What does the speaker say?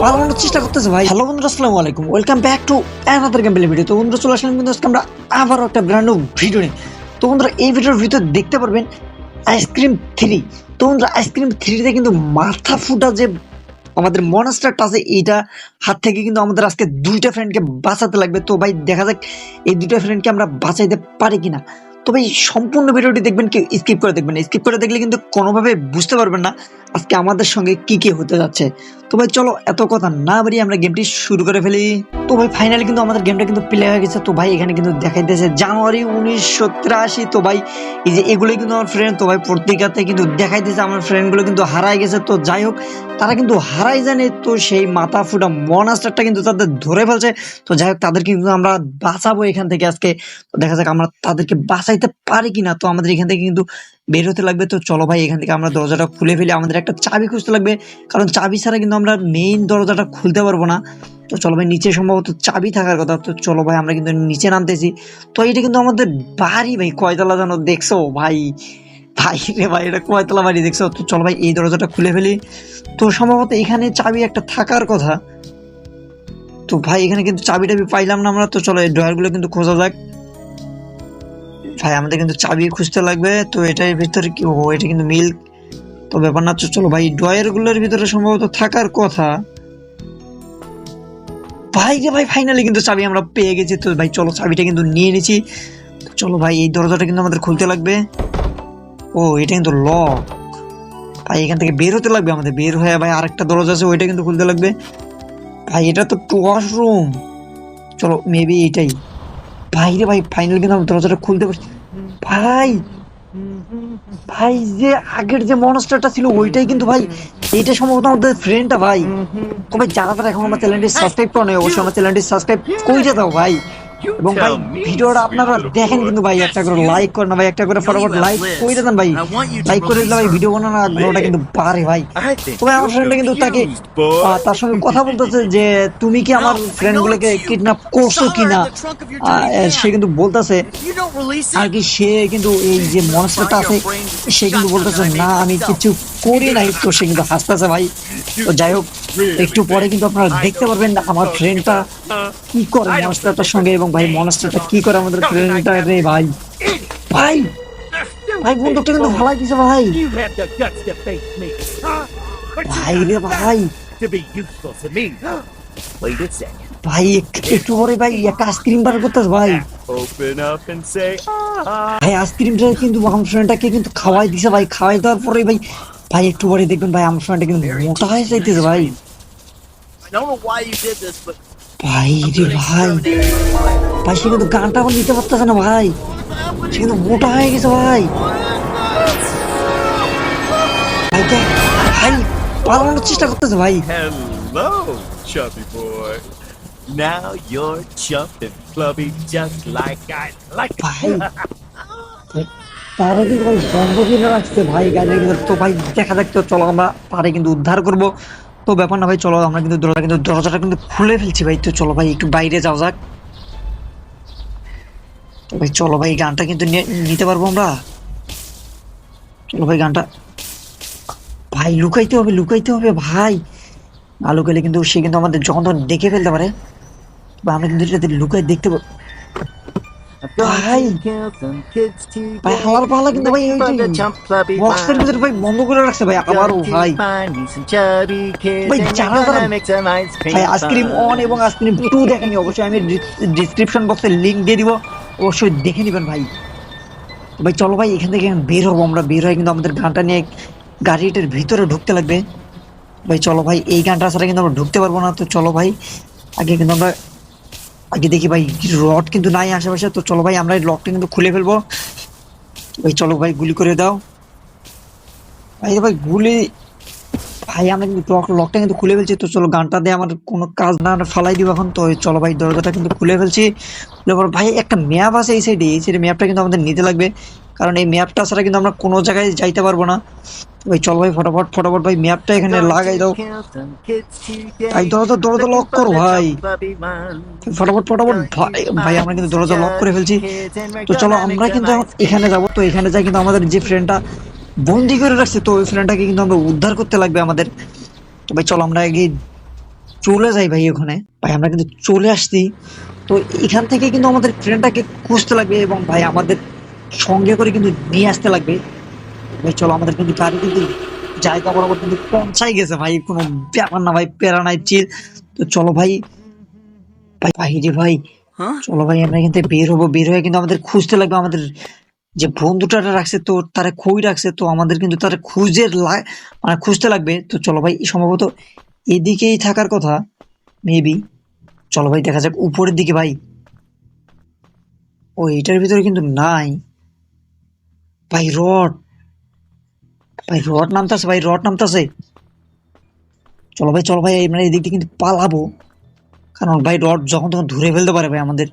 পালানোর চেষ্টা করতেছে ভাই। হ্যালো বন্ধুরা, আসসালামু আলাইকুম। Welcome back to another game play video তো বন্ধুরা, চলে আসলাম কিন্তু আজকে আমরা আবারও একটা ব্র্যান্ড ভিডিও নিয়ে। তো বন্ধুরা, এই ভিডিওর ভিতর দেখতে পারবেন আইসক্রিম থ্রি তো বন্ধুরা আইসক্রিম থ্রিতে কিন্তু মাথা ফুটা যে আমাদের মনস্টারটা আছে, এইটা হাত থেকে কিন্তু আমাদের আজকে দুইটা ফ্রেন্ডকে বাঁচাতে লাগবে। তো ভাই, দেখা যাক এই দুইটা ফ্রেন্ডকে আমরা বাঁচাইতে পারি কিনা। তো ভাই, সম্পূর্ণ ভিডিওটি দেখবেন কি স্কিপ করে দেখবেন স্কিপ করে দেখলে কিন্তু কোনোভাবে বুঝতে পারবেন না আজকে আমাদের সঙ্গে কি কি হতে যাচ্ছে? তো ভাই, চলো, এত কথা না বাড়িয়ে আমরা গেমটি শুরু করে ফেলি। তো ভাই ফাইনালি কিন্তু আমাদের গেমটা কিন্তু প্লে হয়ে গেছে। তো ভাই, এখানে কিন্তু দেখাইতেছে জানুয়ারি উনিশশো তিরাশি তো ভাই, এই যে এগুলোই কিন্তু আমার ফ্রেন্ড তো ভাই, পত্রিকাতে কিন্তু দেখাইতেছে আমার ফ্রেন্ডগুলো কিন্তু হারাই গেছে। তো যাই হোক, তারা কিন্তু হারাই জানে। তো সেই মাথা ফুটা মনাস্টারটা কিন্তু তাদের ধরে ফেলছে। তো যাই হোক, তাদেরকে কিন্তু আমরা বাঁচাবো এখান থেকে আজকে। তো দেখা যাক আমরা তাদেরকে বাঁচাইতে পারি কিনা। তো আমাদের এখান থেকে কিন্তু বের হতে লাগবে। তো চলো ভাই, এখান থেকে আমরা দরজাটা খুলে ফেলি। আমাদের একটা চাবি খুঁজতে লাগবে। কারণ চাবি ছাড়া কিন্তু আমরা মেইন দরজাটা খুলতে পারব না। তো চলো ভাই, নিচে সম্ভবত চাবি থাকার কথা। তো চলো ভাই, আমরা কিন্তু নিচে নামতেছি। তো এটা কিন্তু আমাদের বাড়ি ভাই, কয়তলা জানো দেখছ? ভাই ভাই রে ভাই, এটা কয়তলা বাড়ি দেখছ? তো চলো ভাই, এই দরজাটা খুলে ফেলি। তো সম্ভবত এখানে চাবি একটা থাকার কথা। তো ভাই, এখানে কিন্তু চাবি টাবি পাইলাম না আমরা। তো চলো, এই ড্রয়ারগুলো কিন্তু খোঁজা যাক। ভাই, আমাদের কিন্তু চাবি খুঁজতে লাগবে, তো এটার ভিতরে কি ও এটা কিন্তু মিল্ক তো ব্যাপার না চলো ভাই ড্রয়ারগুলোর ভিতরে সম্ভবত থাকার কথা। ভাই রে ভাই ফাইনালি কিন্তু চাবি আমরা পেয়ে গেছি, তো ভাই চলো চাবিটা কিন্তু নিয়ে নিয়েছি তো চলো ভাই, এই দরজাটা কিন্তু আমাদের খুলতে লাগবে। ও, এটা কিন্তু লক ভাই, এখান থেকে বের হতে লাগবে আমাদের, বের হয়ে ভাই আরেকটা দরজা আছে, ওইটা কিন্তু খুলতে লাগবে। ভাই, এটা তো ওয়াশরুম চলো মেবি এটাই। ভাই রে ভাই ফাইনাল কিন্তু আমরা দরজাটা খুলতে পারছি। ভাই ভাই, যে আগের যে মনস্টারটা ছিল, ওইটাই কিন্তু ভাই এটা সম্ভবত আমাদের ফ্রেন্ডটা ভাই। তবে যারা তারা এখন আমার চ্যানেলটি সাবস্ক্রাইব করে অবশ্যই আমার চ্যানেলটি সাবস্ক্রাইব করে দাও, ভাই। এবং ভাই ভিডিওটা আপনারা দেখেন কিন্তু ভাই একটা করে লাইক করেন ভাই একটা করে ফটাফট লাইক করে দেন ভাই লাইক করে দিলে ভাই ভিডিও বানানোর আগ্রহটা কিন্তু বাড়ে ভাই। তবে আমার ফ্রেন্ডটা কিন্তু তাকে তার সঙ্গে কথা বলতেছে যে তুমি কি আমার ফ্রেন্ডগুলোকে কিডন্যাপ করছ কিনা? সে কিন্তু বলতেছে আর কি সে কিন্তু এই যে মনস্টারটা আছে সে কিন্তু বলতেছে না আমি কিছু করি নাই তো সে কিন্তু হাসতেছে ভাই। তো যাই হোক, একটু পরে কিন্তু আপনারা দেখতে পারবেন আমার ফ্রেন্ডটা কি করে মনস্টারটার সঙ্গে এবং ভাই মনস্টারটা কি করে আমাদের ফ্রেন্ডটা রে ভাই। ভাই! ভাই, বন্দুকটা কিন্তু ভালাই দিছে ভাই। ভাই রে ভাই. ভাই, একটু পরে ভাই একটা আইসক্রিম বার করতেছে ভাই. ভাই, আইসক্রিমটা কিন্তু আমার ফ্রেন্ডটাকে কিন্তু খাওয়াই দিছে ভাই। খাওয়াই দেওয়ার পরে ভাই ভাই একটু পরে দেখবেন ভাই আমার ফ্রেন্ডটা কিন্তু মোটা হয়ে যাইতেছে ভাই। ভাই রে ভাই। ভাই সে কিন্তু গানটা এখন নিতে পারতেছে না ভাই। সে কিন্তু মোটা হয়ে গেছে ভাই। ভাই ভাই পালানোর চেষ্টা করতেছে ভাই। Hello, chubby boy. Now you're jumping, clubby, just like I like. উদ্ধার তো ব্যাপার না ভাই, চলো আমরা কিন্তু দরজা কিন্তু দরজাটা কিন্তু খুলে ফেলছি ভাই। তো চলো ভাই বাইরে যাও যাক। তো ভাই, চলো ভাই, গানটা কিন্তু নিতে পারব আমরা। চলো ভাই, গানটা ভাই, লুকাইতে হবে লুকাইতে হবে ভাই। না লুকাইলে কিন্তু সে কিন্তু আমাদের যখন তখন দেখে ফেলতে পারে। আমরা কিন্তু লুকাই দেখতে পাবো ভাই। ভাই হালার পালা কিন্তু ভাই ওই বক্সের ভিতরে ভাই বন্ধ করে রাখছে ভাই আবারও ভাই। ভাই, যারা যারা ভাই, আইসক্রিম অন এবং আইসক্রিম টু দেখেনি অবশ্যই আমি ডিসক্রিপশন বক্সে লিংক দিয়ে দিব, অবশ্যই দেখে নেবেন ভাই। ভাই, চলো ভাই, এখান থেকে বের হব আমরা, বের হয়ে কিন্তু আমাদের গানটা নিয়ে গাড়িটার ভিতরে ঢুকতে লাগবে। ভাই, চলো ভাই, এই গানটা ছাড়া কিন্তু আমরা ঢুকতে পারব না, তো চলো ভাই, আগে কিন্তু আমরা আগে দেখি ভাই রড কিন্তু নাই আশেপাশে। তো চলো ভাই, আমরা এই লকটা কিন্তু খুলে ফেলব। ভাই, চলো ভাই, গুলি করে দাও। ভাই ভাই, গুলি। ভাই, আমরা কিন্তু লক লকটা কিন্তু খুলে ফেলছি। তো চলো, গানটা দিয়ে আমার কোনো কাজ না ফালাই দিব এখন। তো চলো ভাই, দরজাটা কিন্তু খুলে ফেলছি। ভাই, একটা ম্যাপ আছে এই সাইডে এই সাইডে ম্যাপটা কিন্তু আমাদের নিতে লাগবে। কারণ এই ম্যাপটা ছাড়া কিন্তু আমরা কোনো জায়গায় যাইতে পারব না। ভাই চলো ভাই ফটাফট ফটাফট ভাই ম্যাপটা এখানে লাগাই দাও। ভাই দরজা দরজা লক করো ভাই। ফটাফট ফটাফট ভাই ভাই আমরা কিন্তু দরজা লক করে ফেলছি। তো চলো আমরা কিন্তু এখানে যাব। তো এখানে যাই কিন্তু আমাদের যে ফ্রেন্ডটা বন্দি করে রাখছে তো ওই ফ্রেন্ডটাকে কিন্তু আমরা উদ্ধার করতে লাগবে আমাদের। তো ভাই চলো আমরা আগে চলে যাই ভাই ওখানে। ভাই আমরা কিন্তু চলে আসছি। তো এখান থেকে কিন্তু আমাদের ট্রেনটাকে খুঁজতে লাগবে এবং ভাই আমাদের সঙ্গে করে কিন্তু নিয়ে আসতে লাগবে। ভাই চলো আমাদের কিন্তু গাড়ি কিন্তু জায়গা বরাবর কিন্তু পৌঁছাই গেছে ভাই। কোনো ব্যাপার না ভাই প্যারা নাই চিল। তো চলো ভাই ভাই ভাই। রে ভাই চলো ভাই আমরা থেকে বের হব। বের হয়ে কিন্তু আমাদের খুঁজতে লাগবে। আমাদের যে বন্ধুটা রাখছে তো তারা খুঁই রাখছে তো আমাদের কিন্তু তারা খুঁজে মানে খুঁজতে লাগবে। তো চলো ভাই সম্ভবত এদিকেই থাকার কথা মেবি চলো ভাই দেখা যাক উপরের দিকে ভাই। ও এটার ভিতরে কিন্তু নাই। ভাই, রড। ভাই, রড নামতেছে, ভাই, রড নামতেছে। চলো ভাই চলো ভাই, আমরা এদিক দিয়ে কিন্তু পালাবো। কারণ ভাই, রড যখন তখন ধরে ফেলতে পারে ভাই আমাদের।